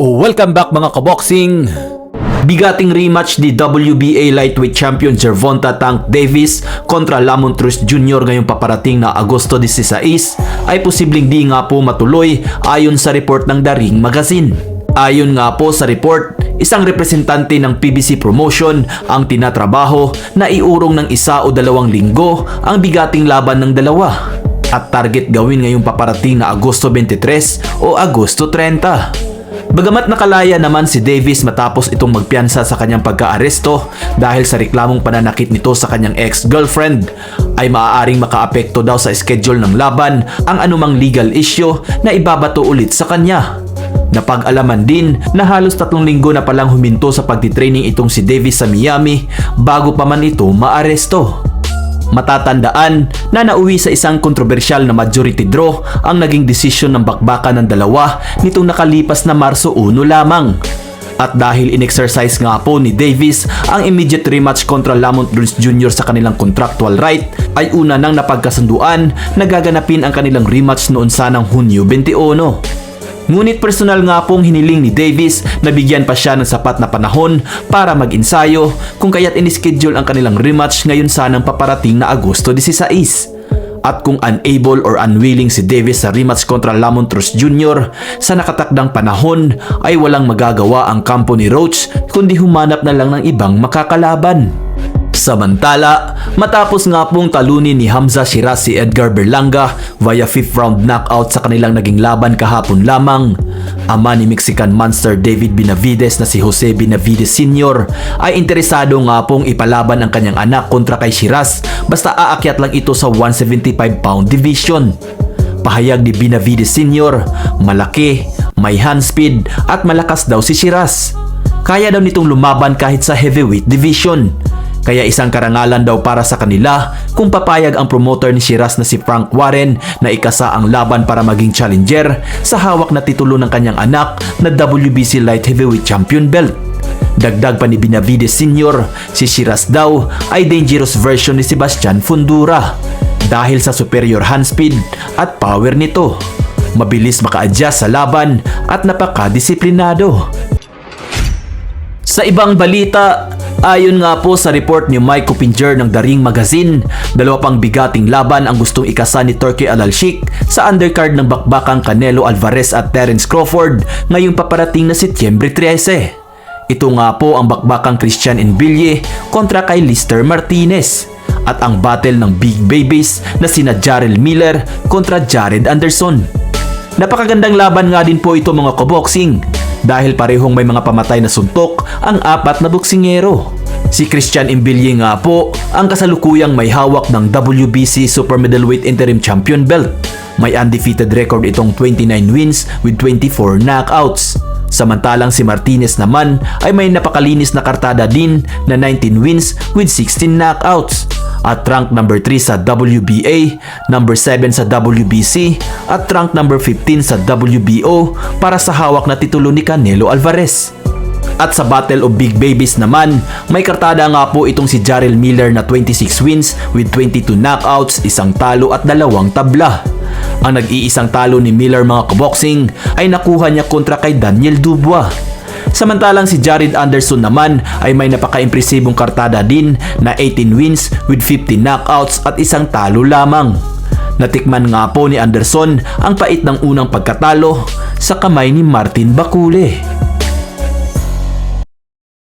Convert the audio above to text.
Welcome back mga kaboxing! Bigating rematch ni WBA Lightweight Champion Gervonta Tank Davis kontra Lamont Cruz Jr. ngayong paparating na Agosto 16 ay posibleng di nga po matuloy ayon sa report ng The Ring Magazine. Ayon nga po sa report, isang representante ng PBC Promotion ang tinatrabaho na iurong ng isa o dalawang linggo ang bigating laban ng dalawa at target gawin ngayong paparating na Agosto 23 o Agosto 30. Bagamat nakalaya naman si Davis matapos itong magpiyansa sa kanyang pagkaaresto dahil sa reklamong pananakit nito sa kanyang ex-girlfriend, ay maaaring makaapekto daw sa schedule ng laban ang anumang legal issue na ibabato ulit sa kanya. Napag-alaman din na halos tatlong linggo na palang huminto sa pagtitraining itong si Davis sa Miami bago pa man ito maaresto. Matatandaan na nauwi sa isang kontrobersyal na majority draw ang naging desisyon ng bakbakan ng dalawa nitong nakalipas na Marso 1 lamang. At dahil in-exercise nga po ni Davis ang immediate rematch kontra Lamont Bruce Jr. sa kanilang contractual right, ay una nang napagkasunduan na gaganapin ang kanilang rematch noon sanang Hunyo 21. Ngunit personal nga pong hiniling ni Davis na bigyan pa siya ng sapat na panahon para mag-insayo kung kaya't inischedule ang kanilang rematch ngayon sanang paparating na Agosto 16. At kung unable or unwilling si Davis sa rematch kontra Lamont Cruz Jr. sa nakatakdang panahon ay walang magagawa ang kampo ni Roach kundi humanap na lang ng ibang makakalaban. Samantala, matapos nga pong talunin ni Hamza Shiraz si Edgar Berlanga via 5th round knockout sa kanilang naging laban kahapon lamang, ama ni Mexican monster David Benavides na si Jose Benavides Sr. ay interesado nga pong ipalaban ang kanyang anak kontra kay Shiraz basta aakyat lang ito sa 175 pound division. Pahayag ni Benavides Sr., malaki, may hand speed at malakas daw si Shiraz. Kaya daw nitong lumaban kahit sa heavyweight division. Kaya isang karangalan daw para sa kanila kung papayag ang promoter ni Shiraz na si Frank Warren na ikasa ang laban para maging challenger sa hawak na titulo ng kanyang anak na WBC Light Heavyweight Champion belt. Dagdag pa ni Benavides Sr., si Shiraz daw ay dangerous version ni Sebastian Fundura dahil sa superior hand speed at power nito. Mabilis maka-adjust sa laban at napaka-disiplinado. Sa ibang balita, ayon nga po sa report ni Mike Copinger ng The Ring Magazine, dalawa pang bigating laban ang gustong ikasa ni Turkey Al-Alshik sa undercard ng bakbakang Canelo Alvarez at Terence Crawford ngayong paparating na Setyembre 13. Ito nga po ang bakbakang Christian Enbilye kontra kay Lister Martinez at ang battle ng Big Babies na sina Jarrell Miller kontra Jared Anderson. Napakagandang laban nga din po ito mga kaboxing dahil parehong may mga pamatay na suntok ang apat na boksingero. Si Christian Imbilye nga po ang kasalukuyang may hawak ng WBC Super Middleweight Interim Champion belt. May undefeated record itong 29 wins with 24 knockouts. Samantalang si Martinez naman ay may napakalinis na kartada din na 19 wins with 16 knockouts at rank number 3 sa WBA, number 7 sa WBC at rank number 15 sa WBO para sa hawak na titulo ni Canelo Alvarez. At sa Battle of Big Babies naman, may kartada nga po itong si Jarrell Miller na 26 wins with 22 knockouts, isang talo at dalawang tabla. Ang nag-iisang talo ni Miller mga kaboxing ay nakuha niya kontra kay Daniel Dubois. Samantalang si Jared Anderson naman ay may napaka-impresibong kartada din na 18 wins with 50 knockouts at isang talo lamang. Natikman nga po ni Anderson ang pait ng unang pagkatalo sa kamay ni Martin Bakule.